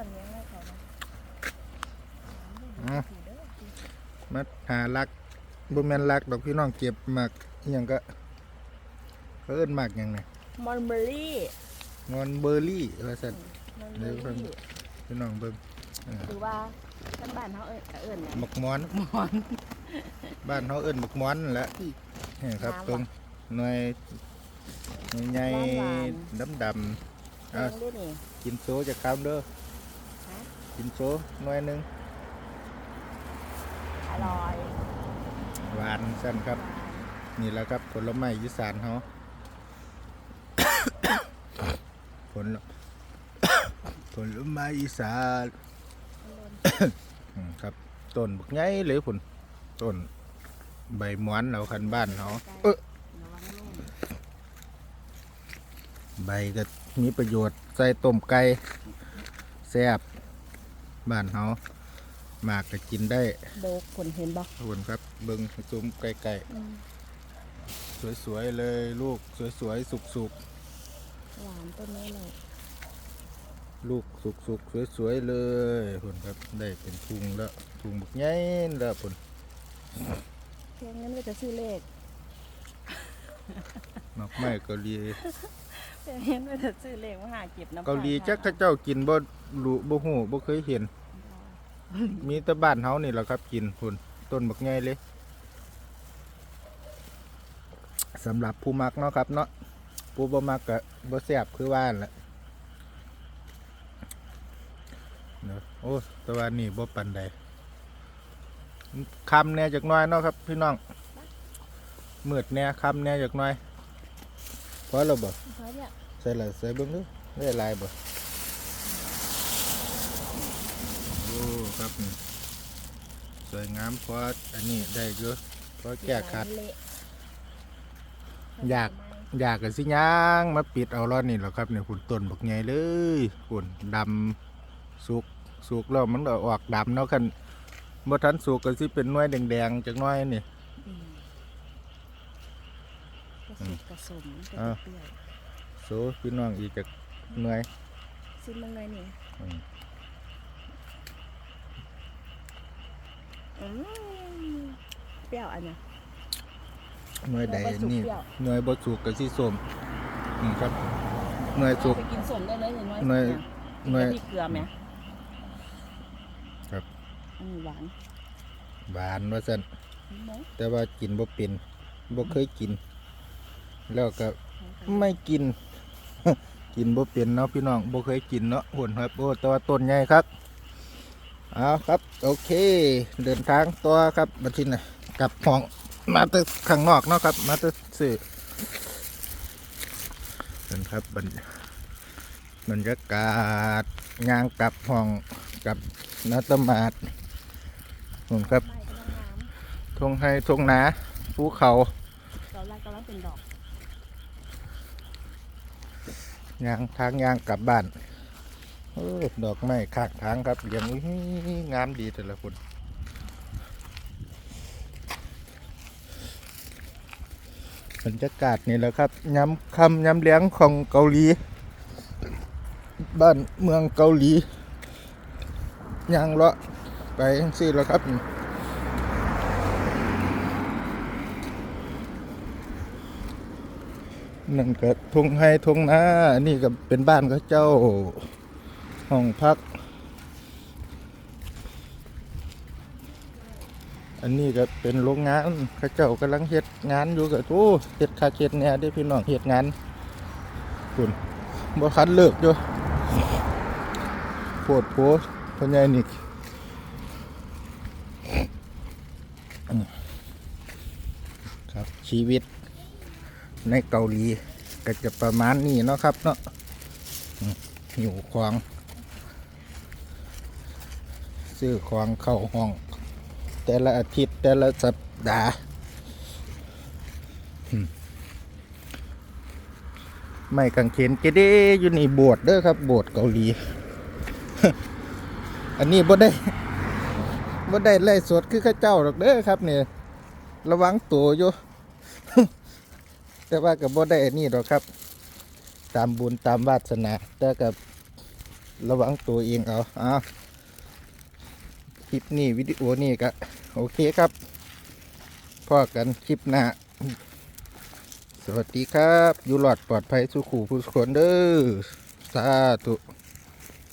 วันนี้ให้เขานะอะมาหาลักบ่แม่นลักดอกพี่น้องเก็บหมากอิหยังก็เขาเอิ้นหมากหยังไงมอนเบอรี่งอนเบอร์รี่ว่าซั่นมอนเดี๋เบอยวเพิ่นรี่พี่น้องเบิ่งอ่าหรือว่าท่านบ้านเขาเอิญเอิญนะหมกมอนมอนบ้านเขาเอิ้นหมกมอนนั่นแหละนี่ครับน้ำตรงหน่วยหน่วยใหญ่หวานดำดำเอิอะญด้วยนี่กินโซจะคำเด้อฮะ กินโซหน่วยหนึงอร่อยหวานสั้นครับ นี่แหละครับผลไม้อีสานเขาผล ผลไม้อีสาน อืมครับต้นบักใหญ่เลยผลต้นใบหมอนเราคันบ้านเขาเออระวังลูกใบก็มีประโยชน์ใส่ต้มไก่แซ่บ บ้านเขาหมากก็กินได้โดกผลเห็นบ่ทุกคนครับเบิ้งซูมไก่ๆสวยๆเลยลูกสวยๆสุกๆหวานต้นนี้เลยลูกสุกสุกสวยสวยๆเลยผลครับได้เป็นทุงแล้วทุงบักใหญ่แล้วผลเพียงนั้นก็จะซื้อเลข นอกไม้เกาหลีเพียงนั้นก็จะซื้อเลขมาหาเก็บน้ำเกาหลีปจักเข้าเจ้ากินบ่รู้บ่ฮู้บ่เคยเห็น มีแต่บ้านเฮานี่แหละครับกินผลต้นบักใหญ่เลยสำหรับผู้มักเนาะครับเนาะผู้บ่มักก็บ่แซ่บคือว่านั่นแหละเนาะโอ้แต่ว่านี่บ่ปานใดคำแหน่จักหน่อยเนาะครับ พี่น้อง มืดแหน่คำแหน่จักหน่อยพอแล้วบ่เพราะเนี่ยใส่ละใส่เบิ่งดูได้หลายบ่โอ้ครับนี่สวยงามเพราะอันนี้ได้เยอะเพราะแก้ขัดเละอยากอยากกันสิย่างมาปิดเอารอดนี่แหรอครับเนี่ยคุณต้นบักใหญ่เลยคุณดำสุกสุกแล้วมันก็ออกดำเนาะคันบ่ทันสุกก็สิเป็นหน้อยแดงๆจักหน้อยนี่ อืมก็สุกกระสมก็อ่าเปรี้ยวโซพี่น้องอีกจักหน่อยซิมมันเลยนี่อืมอืมเปรี้ยวอันเนี้ยหน่วยใดหน่วยบ่สุกนี่เปรี้ยวหน่วยบ่สุกก็สิส้มนี่ครับหน่วยสุก ไปกินสมได้เลยเห็นไหมหน่วยหน่วยมีเกลือไหมครับอันนี้หวานหวานว่าซั่นเห็นไหมแต่ว่ากินบ่เป็นบ่เคยกิน แล้วก็ไม่กิน กินบ่เป็นเนาะพี่น้องบ่เคยกินเนาะหุ่นครับโอ้แต่ว่าต้นใหญ่ครับเอาครับ โอเค เดินทางตัวครับบัดนี้นะกลับห้องมาแต่ข้างนอกเนาะครับ มาแต่ซื้อเดินครับบรรบรรยากาศย่างกลับห้องกับนัตมาดผมครับใบกำลังงามทงให้ทงนาภูเขาตอนแรกกำลังเป็นดอก ยางทางยางกลับบ้านอดอกไม้ข้างทางครับเลี้ยงงามดีแต่ละคนบรรยากาศนี่แหละครับย้ำคำย้ำเลี้ยงของเกาหลี บ้านเมืองเกาหลียางเลาะไปจังซี่แล้วครับ นั่นก็ทงให้ทุงนานนี้ก็เป็นบ้านเขาเจ้าห้องพัก อันนี้ก็เป็นโรงงานเขาเจ้ากำลังเฮ็ดงานอยู่กับโอ้เฮ็ดคาเฮ็ดเนี่ยได้พี่น้องเฮ็ดงานคุณบ่คันเลิกอยู่โพดโพพ่อใหญ่นี่อืมครับชีวิต ในเกาหลีก็จะประมาณนี้เนาะครับเนาะอืมหิวควางซื้อควางเข้าห้อง แต่ละอาทิตย์แต่ละสัปดาห์ไม่กังเขนเกเดอยู่ในโบสถ์เด้อครับบสถ์เกาหลี อันนี้บ่ได้บ่ได้ไล่สดคือข้าเจ้าหรอกเด้อครับเนี่ยระวังตัวอยู่ แต่ว่ากับบ่ได้อันนี้หรอกครับ ตามบุญตามวาสนาแต่กับระวังตัวเองเอาอ้าคลิปนี้วิดีโอนี้ก็โอเคครับพอกันคลิปหน้า สวัสดีครับ อยู่หลอดปลอดภัยสุขูผู้คนเด้อ สาธุ